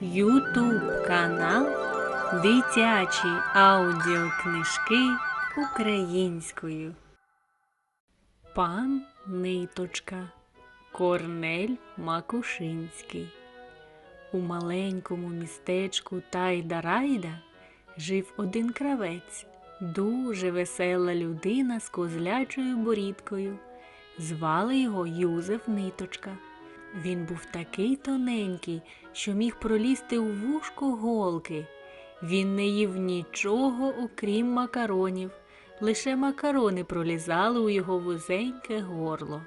Ютуб канал Дитячі аудіокнижки українською. Пан Ниточка Корнель Макушинський. У маленькому містечку Тайда-Райда жив один кравець, дуже весела людина з козлячою борідкою. Звали його Юзеф Ниточка. Він був такий тоненький, що міг пролізти у вушко голки. Він не їв нічого, окрім макаронів, лише макарони пролізали у його вузеньке горло.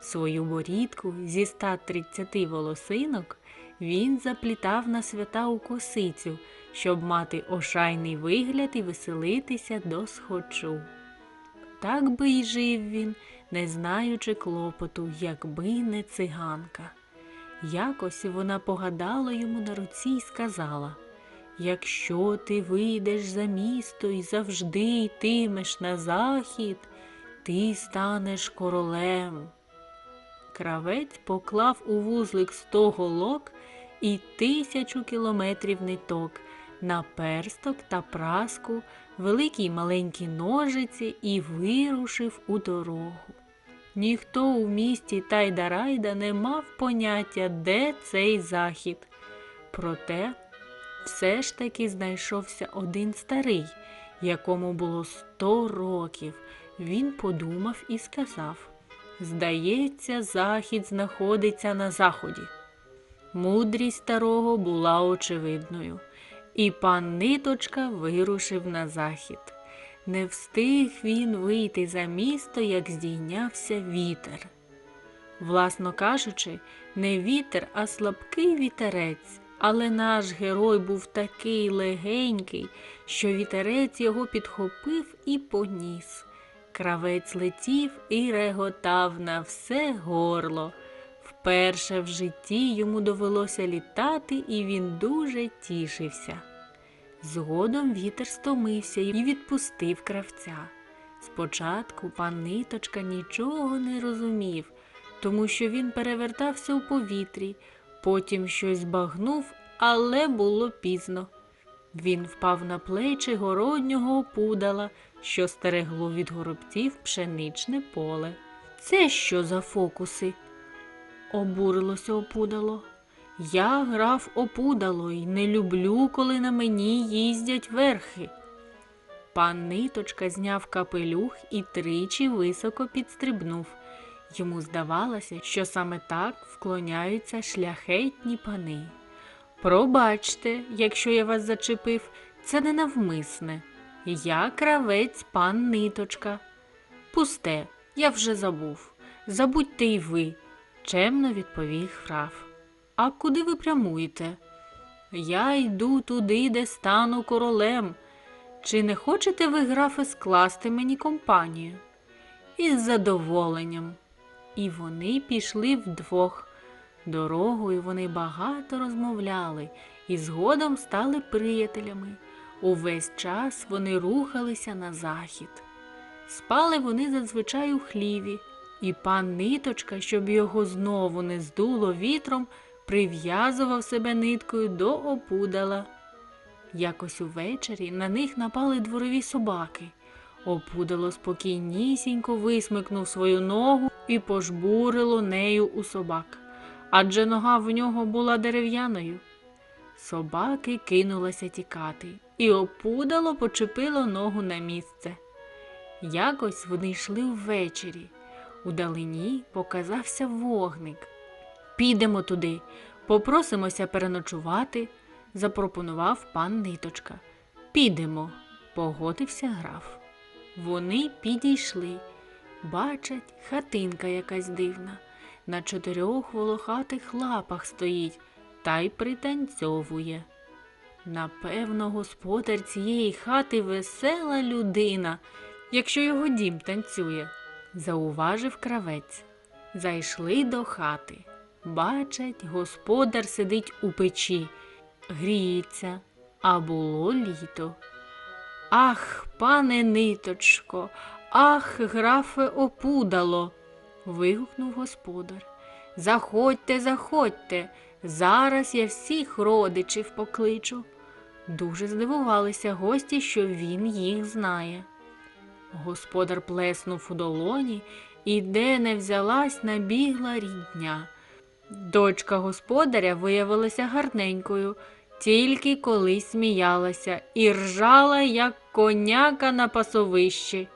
Свою борідку зі 130 волосинок він заплітав на свята у косицю, щоб мати ошайний вигляд і веселитися до схочу. Так би й жив він, не знаючи клопоту, якби не циганка. Якось вона погадала йому на руці й сказала Якщо ти вийдеш за місто і завжди йтимеш на захід, ти станеш королем. Кравець поклав у вузлик сто голок і тисячу кілометрів ниток, наперсток та праску, великі й маленькі ножиці і вирушив у дорогу. Ніхто у місті Тайдарайда не мав поняття, де цей захід. Проте все ж таки знайшовся один старий, якому було сто років. Він подумав і сказав Здається, захід знаходиться на заході. Мудрість старого була очевидною, і пан Ниточка вирушив на захід. Не встиг він вийти за місто, як здійнявся вітер. Власно кажучи, не вітер, а слабкий вітерець, але наш герой був такий легенький, що вітерець його підхопив і поніс. Кравець летів і реготав на все горло. Вперше в житті йому довелося літати, і він дуже тішився. Згодом вітер стомився і відпустив кравця. Спочатку пан Ниточка нічого не розумів, тому що він перевертався у повітрі, потім щось збагнув, але було пізно. Він впав на плечі городнього опудала, що стерегло від горобців пшеничне поле. Це що за фокуси? обурилося опудало. Я грав опудало і не люблю, коли на мені їздять верхи. Пан Ниточка зняв капелюх і тричі високо підстрибнув. Йому здавалося, що саме так вклоняються шляхетні пани. Пробачте, якщо я вас зачепив, це не навмисне. Я кравець пан Ниточка. Пусте, я вже забув. Забудьте й ви, чемно відповів граф. А куди ви прямуєте? Я йду туди, де стану королем. Чи не хочете ви, графе, скласти мені компанію? Із задоволенням. І вони пішли вдвох. Дорогою вони багато розмовляли і згодом стали приятелями. Увесь час вони рухалися на захід. Спали вони зазвичай у хліві, і пан Ниточка, щоб його знову не здуло вітром, прив'язував себе ниткою до опудала. Якось увечері на них напали дворові собаки. Опудало спокійнісінько висмикнув свою ногу і пожбурило нею у собак, адже нога в нього була дерев'яною. Собаки кинулися тікати, і опудало почепило ногу на місце. Якось вони йшли ввечері. Удалині показався вогник. Підемо туди, попросимося переночувати, запропонував пан Ниточка. Підемо, погодився граф. Вони підійшли. Бачать, хатинка якась дивна. На чотирьох волохатих лапах стоїть та й пританцьовує. Напевно, господар цієї хати весела людина, якщо його дім танцює, зауважив кравець. Зайшли до хати. Бачать, господар сидить у печі, гріється, а було літо. Ах, пане ниточко, ах, графе опудало. вигукнув господар. Заходьте, заходьте, Зараз я всіх родичів покличу. Дуже здивувалися гості, що він їх знає. Господар плеснув у долоні, і де не взялась, набігла рідня. Дочка господаря виявилася гарненькою, тільки колись сміялася і ржала, як коняка на пасовищі.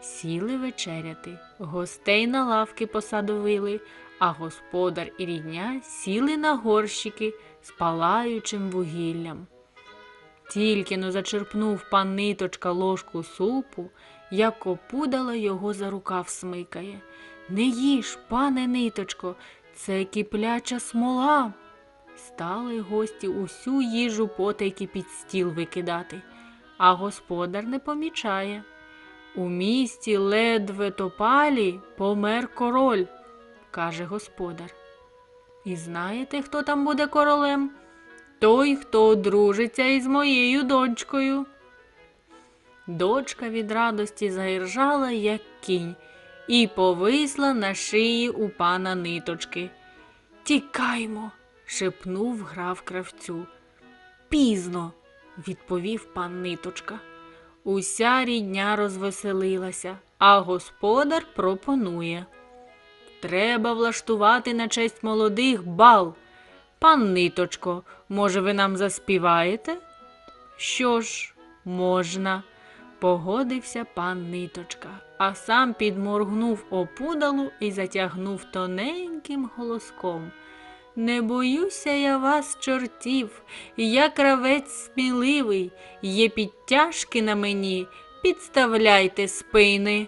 Сіли вечеряти, гостей на лавки посадовили, а господар і рідня сіли на горщики з палаючим вугіллям. Тільки но зачерпнув пан ниточка ложку супу, як опудала його за рукав смикає. Не їж, пане ниточко, це кипляча смола. Стали гості усю їжу потайки під стіл викидати, а господар не помічає. У місті ледве топалі помер король, каже господар. І знаєте, хто там буде королем? Той, хто одружиться із моєю дочкою. Дочка від радості заіржала, як кінь, і повисла на шиї у пана ниточки. Тікаймо, шепнув граф кравцю. Пізно, відповів пан ниточка. Уся рідня розвеселилася, а господар пропонує. Треба влаштувати на честь молодих бал. Пан ниточко, може, ви нам заспіваєте? Що ж, можна, погодився пан ниточка, а сам підморгнув опудалу і затягнув тоненьким голоском. Не боюся я вас, чортів, я кравець сміливий, є підтяжки на мені, підставляйте спини.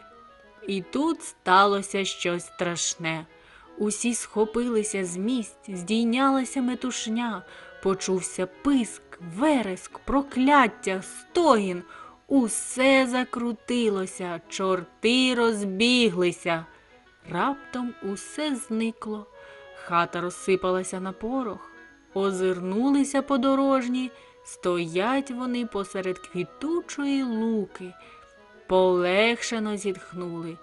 І тут сталося щось страшне. Усі схопилися з місць, здійнялася метушня, почувся писк, вереск, прокляття, стогін. Усе закрутилося, чорти розбіглися. Раптом усе зникло. Хата розсипалася на порох, озирнулися подорожні, стоять вони посеред квітучої луки. Полегшено зітхнули.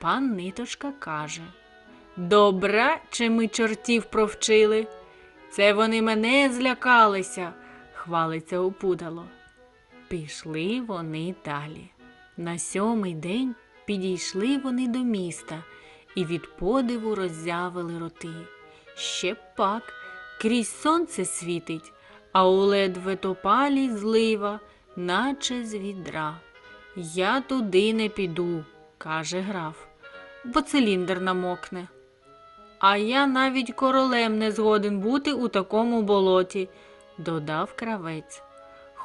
Пан ниточка каже Добра, чи ми чортів провчили? Це вони мене злякалися, хвалиться опудало. Пішли вони далі. На сьомий день підійшли вони до міста і від подиву роззявили роти. Ще пак крізь сонце світить, а у ледве топалі злива, наче з відра. Я туди не піду, каже граф, бо циліндр намокне. А я навіть королем не згоден бути у такому болоті, додав кравець.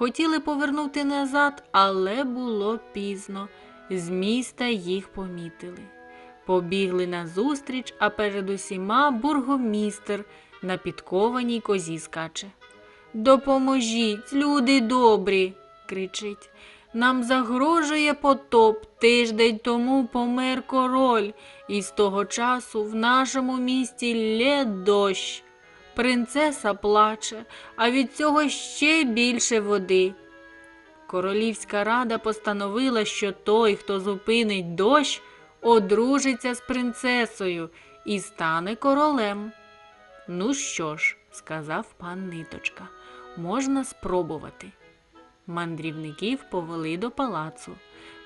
Хотіли повернути назад, але було пізно. З міста їх помітили. Побігли назустріч, а перед усіма бургомістер на підкованій козі скаче. Допоможіть, люди добрі, кричить. Нам загрожує потоп. Тиждень тому помер король, і з того часу в нашому місті лє дощ. Принцеса плаче, а від цього ще більше води. Королівська рада постановила, що той, хто зупинить дощ, одружиться з принцесою і стане королем. Ну що ж, сказав пан Ниточка, можна спробувати. Мандрівників повели до палацу.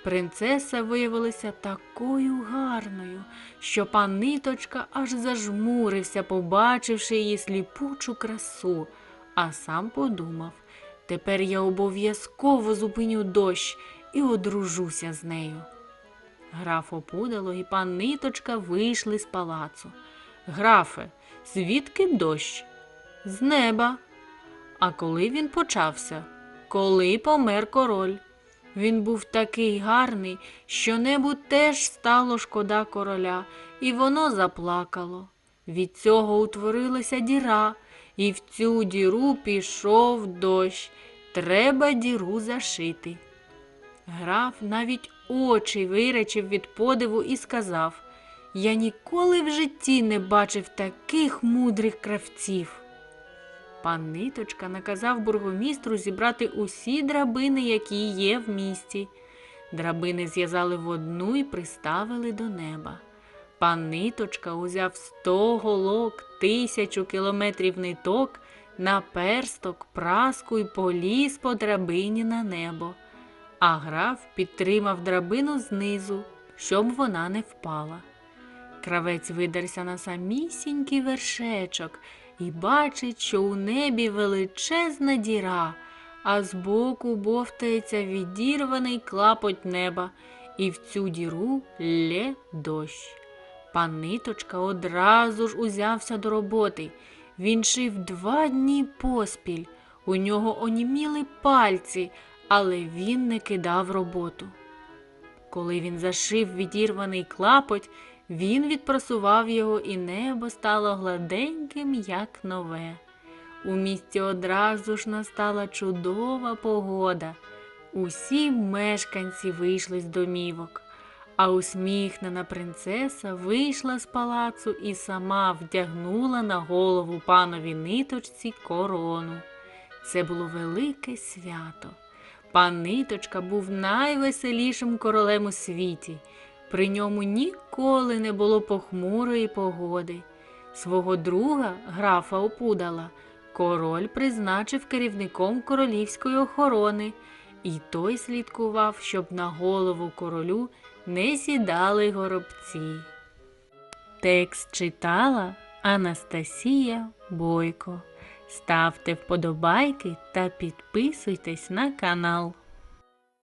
Принцеса виявилася такою гарною, що пан Ниточка аж зажмурився, побачивши її сліпучу красу, а сам подумав тепер я обов'язково зупиню дощ і одружуся з нею. Граф опудало і пан Ниточка вийшли з палацу. Графе, звідки дощ? З неба. А коли він почався? Коли помер король. Він був такий гарний, що небу теж стало шкода короля, і воно заплакало. Від цього утворилася діра, і в цю діру пішов дощ. Треба діру зашити. Граф навіть очі виречив від подиву і сказав Я ніколи в житті не бачив таких мудрих кравців. Пан Ниточка наказав бургомістру зібрати усі драбини, які є в місті. Драбини зв'язали в одну і приставили до неба. Пан Ниточка узяв сто голок, тисячу кілометрів ниток, наперсток, праску й поліз по драбині на небо. А граф підтримав драбину знизу, щоб вона не впала. Кравець видерся на самісінький вершечок і бачить, що у небі величезна діра, а збоку бовтається відірваний клапоть неба, і в цю діру лє дощ. Пан Ниточка одразу ж узявся до роботи. Він шив два дні поспіль. У нього оніміли пальці, але він не кидав роботу. Коли він зашив відірваний клапоть, він відпрасував його, і небо стало гладеньким, як нове. У місті одразу ж настала чудова погода. Усі мешканці вийшли з домівок, а усміхнена принцеса вийшла з палацу і сама вдягнула на голову панові ниточці корону. Це було велике свято. Пан Ниточка був найвеселішим королем у світі. При ньому ніколи не було похмурої погоди. Свого друга, графа Опудала, король призначив керівником королівської охорони, і той слідкував, щоб на голову королю не сідали горобці. Текст читала Анастасія Бойко. Ставте вподобайки та підписуйтесь на канал.